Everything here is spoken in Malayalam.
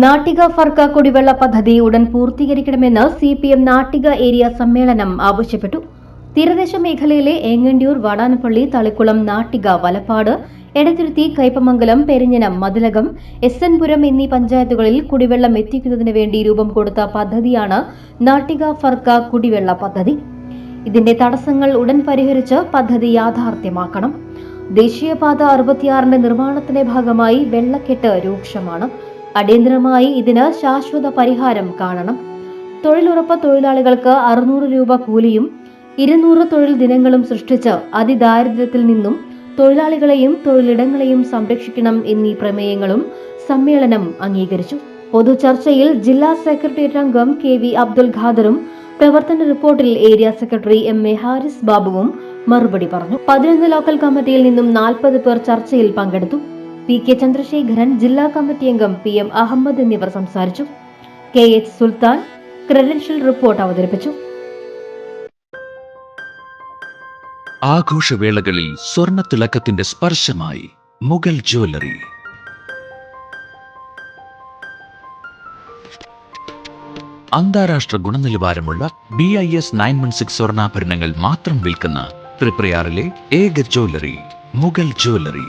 നാട്ടിക ഫർക്ക കുടിവെള്ള പദ്ധതി ഉടൻ പൂർത്തീകരിക്കണമെന്ന് C P M Nattika area സമ്മേളനം ആവശ്യപ്പെട്ടു. തീരദേശ മേഖലയിലെ ഏങ്ങണ്ടിയൂർ വാടാനപ്പള്ളി തളിക്കുളം നാട്ടിക വലപ്പാട് എടത്തിരുത്തി കൈപ്പമംഗലം പെരിഞ്ഞനം മതിലകം എസ് എൻ പുരം എന്നീ പഞ്ചായത്തുകളിൽ കുടിവെള്ളം എത്തിക്കുന്നതിന് വേണ്ടി രൂപം കൊടുത്ത പദ്ധതിയാണ് നാട്ടിക ഫർക്ക കുടിവെള്ള പദ്ധതി. ഇതിന്റെ തടസ്സങ്ങൾ ഉടൻ പരിഹരിച്ച് പദ്ധതി യാഥാർത്ഥ്യമാക്കണം. ദേശീയപാത അറുപത്തിയാറിന്റെ നിർമ്മാണത്തിന്റെ ഭാഗമായി വെള്ളക്കെട്ട് രൂക്ഷമാണ്. അടിയന്തരമായി ഇതിന് ശാശ്വത പരിഹാരം കാണണം. തൊഴിലുറപ്പ് തൊഴിലാളികൾക്ക് അറുന്നൂറ് രൂപ കൂലിയും ഇരുന്നൂറ് തൊഴിൽ ദിനങ്ങളും സൃഷ്ടിച്ച് അതിദാരിദ്ര്യത്തിൽ നിന്നും തൊഴിലാളികളെയും തൊഴിലിടങ്ങളെയും സംരക്ഷിക്കണം എന്നീ പ്രമേയങ്ങളും സമ്മേളനം അംഗീകരിച്ചു. പൊതുചർച്ചയിൽ ജില്ലാ സെക്രട്ടേറിയറ്റ് അംഗം കെ വി അബ്ദുൽ ഖാദറും പ്രവർത്തന റിപ്പോർട്ടിൽ area secretary M A Haris ബാബുവും മറുപടി പറഞ്ഞു. പതിനൊന്ന് ലോക്കൽ കമ്മിറ്റിയിൽ നിന്നും നാൽപ്പത് പേർ ചർച്ചയിൽ പങ്കെടുത്തു. പി കെ ചന്ദ്രശേഖരൻ ജില്ലാ കമ്മിറ്റി അംഗം പി എം അഹമ്മദ് എന്നിവർ സംസാരിച്ചു. K H Sultan credential report അവതരിപ്പിച്ചു. ആഘോഷവേളകളിൽ സ്വർണത്തിളക്കത്തിന്റെ സ്പർശമായി മുഗൾ ജ്വല്ലറി. അന്താരാഷ്ട്ര ഗുണനിലവാരമുള്ള B I S nine one six സ്വർണാഭരണങ്ങൾ മാത്രം വിൽക്കുന്ന ത്രിപ്രയാറിലെ ഏക ജ്വല്ലറി മുഗൾ ജ്വല്ലറി.